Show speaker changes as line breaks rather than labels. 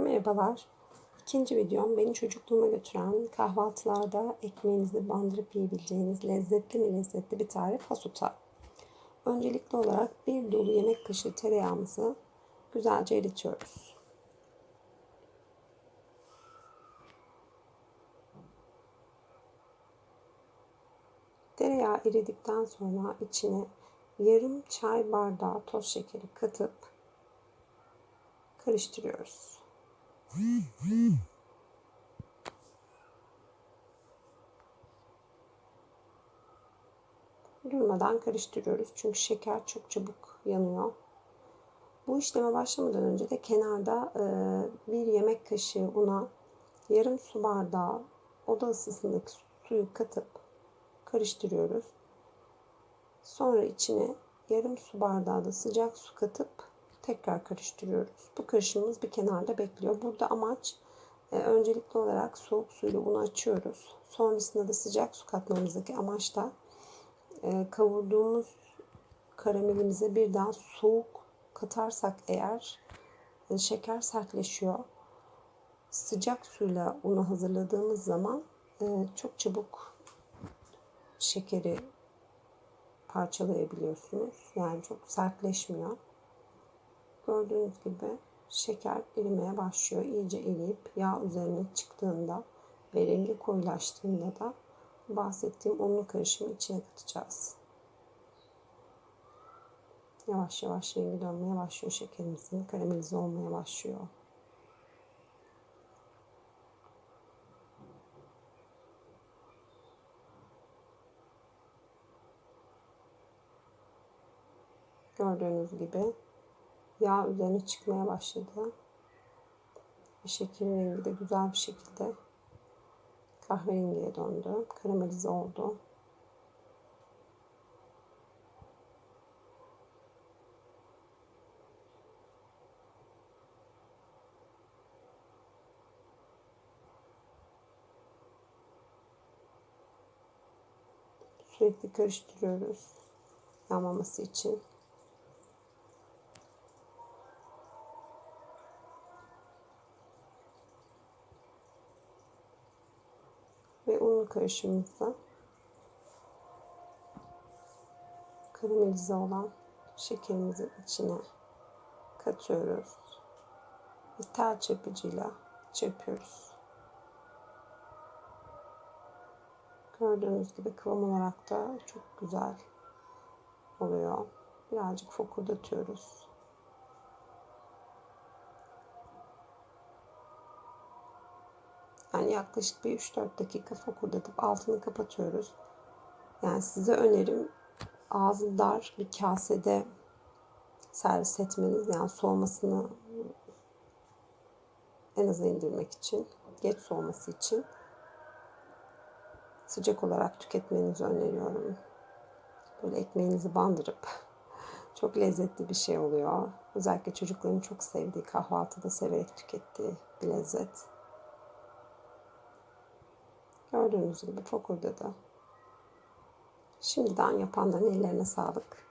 Merhabalar. İkinci videom beni çocukluğuma götüren kahvaltılarda ekmeğinizi bandırıp yiyebileceğiniz lezzetli mi lezzetli bir tarif hasuta. Öncelikli olarak bir dolu yemek kaşığı tereyağımızı güzelce eritiyoruz. Tereyağı eridikten sonra içine yarım çay bardağı toz şekeri katıp karıştırıyoruz. Durmadan karıştırıyoruz çünkü şeker çok çabuk yanıyor. Bu işleme başlamadan önce de kenarda e, bir yemek kaşığı una yarım su bardağı oda ısısındaki suyu katıp karıştırıyoruz. Sonra içine yarım su bardağı da sıcak su katıp tekrar karıştırıyoruz. Bu karışımımız bir kenarda bekliyor. Burada amaç e, öncelikli olarak soğuk suyla unu açıyoruz. Sonrasında da sıcak su katmamızdaki amaç da e, kavurduğumuz karamelimize birden soğuk katarsak eğer e, şeker sertleşiyor. Sıcak suyla unu hazırladığımız zaman e, çok çabuk şekeri parçalayabiliyorsunuz. Yani çok sertleşmiyor. Gördüğünüz gibi şeker erimeye başlıyor. İyice eriyip yağ üzerine çıktığında ve rengi koyulaştığında da bahsettiğim unlu karışımı içine katacağız. Yavaş yavaş rengi dönmeye başlıyor şekerimizin. Karamelize olmaya başlıyor. Gördüğünüz gibi yağ üzerine çıkmaya başladı. Ve şekerin rengi de güzel bir şekilde kahverengiye döndü. Karamelize oldu. Sürekli karıştırıyoruz yanmaması için. Ve un karışımımıza karamelize olan şekerimizin içine katıyoruz. Ve tel çırpıcıyla çırpıyoruz. Gördüğünüz gibi kıvam olarak da çok güzel oluyor. Birazcık fokurdatıyoruz. Yani yaklaşık bir 3-4 dakika fokurdatıp altını kapatıyoruz. Yani size önerim ağzı dar bir kasede servis etmeniz. Yani soğumasını en aza indirmek için, geç soğuması için sıcak olarak tüketmenizi öneriyorum. Böyle ekmeğinizi bandırıp çok lezzetli bir şey oluyor. Özellikle çocukların çok sevdiği, kahvaltıda severek tükettiği bir lezzet. Gördüğünüz gibi fokurdadı. Şimdiden yapanların ellerine sağlık.